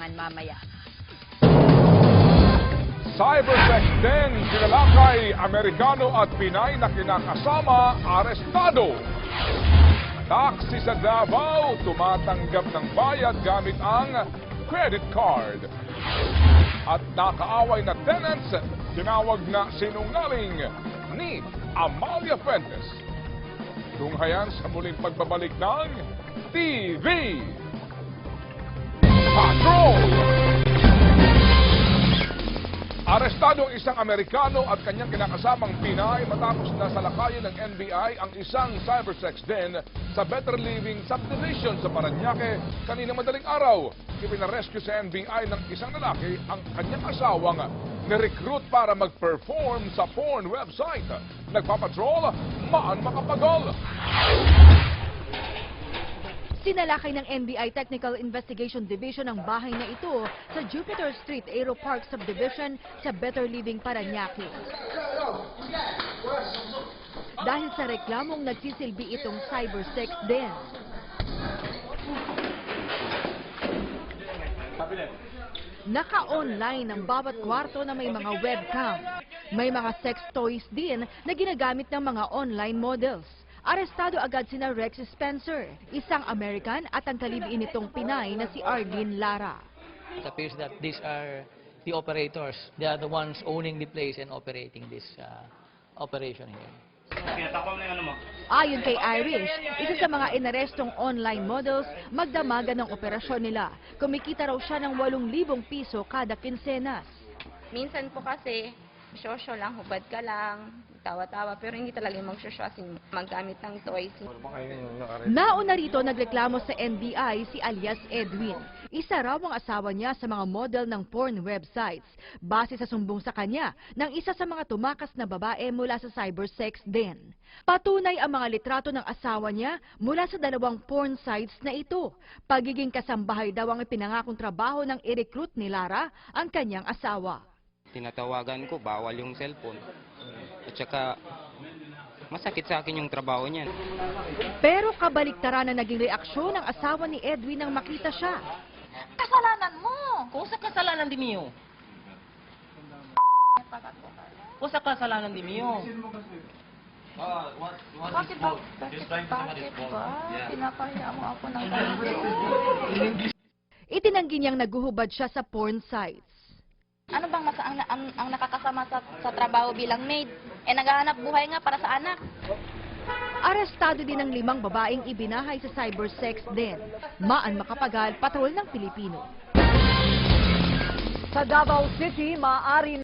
abangan mamaya. Cybersex din, sinalakay, Amerikano at Pinay na kinakasama, arestado. Taxi sa Davao, tumatanggap ng bayad gamit ang credit card. At nakaaway na tenants, tinawag na sinungaling ni Amalia Fuentes. Tunghayan sa muling pagbabalik ng TV Arestado ang isang Amerikano at kanyang kinakasamang Pinay matapos na salakayin ng NBI ang isang cybersex den sa Better Living Subdivision sa Paranaque kanina madaling araw. Ipinarescue sa NBI ng isang lalaki ang kanyang asawang ni-recruit para mag-perform sa porn website. Nagpapatrol, maan makapagol. Sinalakay ng NBI Technical Investigation Division ang bahay na ito sa Jupiter Street Aero Park Subdivision sa Better Living, Paranaque. Dahil sa reklamong nagsisilbi itong cybersex din. Naka-online ang bawat kwarto na may mga webcam. May mga sex toys din na ginagamit ng mga online models. Arestado agad sina Rex Spencer, isang American at ang kalibiin nitong Pinay na si Arlene Lara. It appears that these are the operators. They are the ones owning the place and operating this uh, operation here. Ayon kay Irish, isa sa mga inarestong online models, magdamagan ng operasyon nila. Kumikita raw siya ng 8,000 piso kada kinsenas. Minsan po kasi, shosho lang, hubad ka lang, tawa-tawa, pero hindi talaga yung magsosyo as in maggamit ng toys. Nauna rito nagreklamo sa NBI si alias Edwin. Isa raw ang asawa niya sa mga model ng porn websites. Base sa sumbong sa kanya ng isa sa mga tumakas na babae mula sa cybersex din. Patunay ang mga litrato ng asawa niya mula sa dalawang porn sites na ito. Pagiging kasambahay daw ang ipinangakong trabaho ng i-recruit ni Lara ang kanyang asawa. Tinatawagan ko, bawal yung cellphone. At saka, masakit sa akin yung trabaho niyan. Pero kabaliktaran na naging reaksyon ng asawa ni Edwin nang makita siya. Kasalanan mo. Kung sa kasalanan di Mio. Kung sa kasalanan di Mio. Bakit ba? Bakit, bakit ba? Pinapaya mo ako ng. Itinanggi niyang naguhubad siya sa porn sites. Ano bang masa ang, ang, ang nakakasama sa, sa trabaho bilang maid? Eh, naghahanap buhay nga para sa anak. Arestado din ang limang babaeng ibinahay sa cybersex din. Maan makapagal, patrol ng Pilipino. Sa Davao City, maaari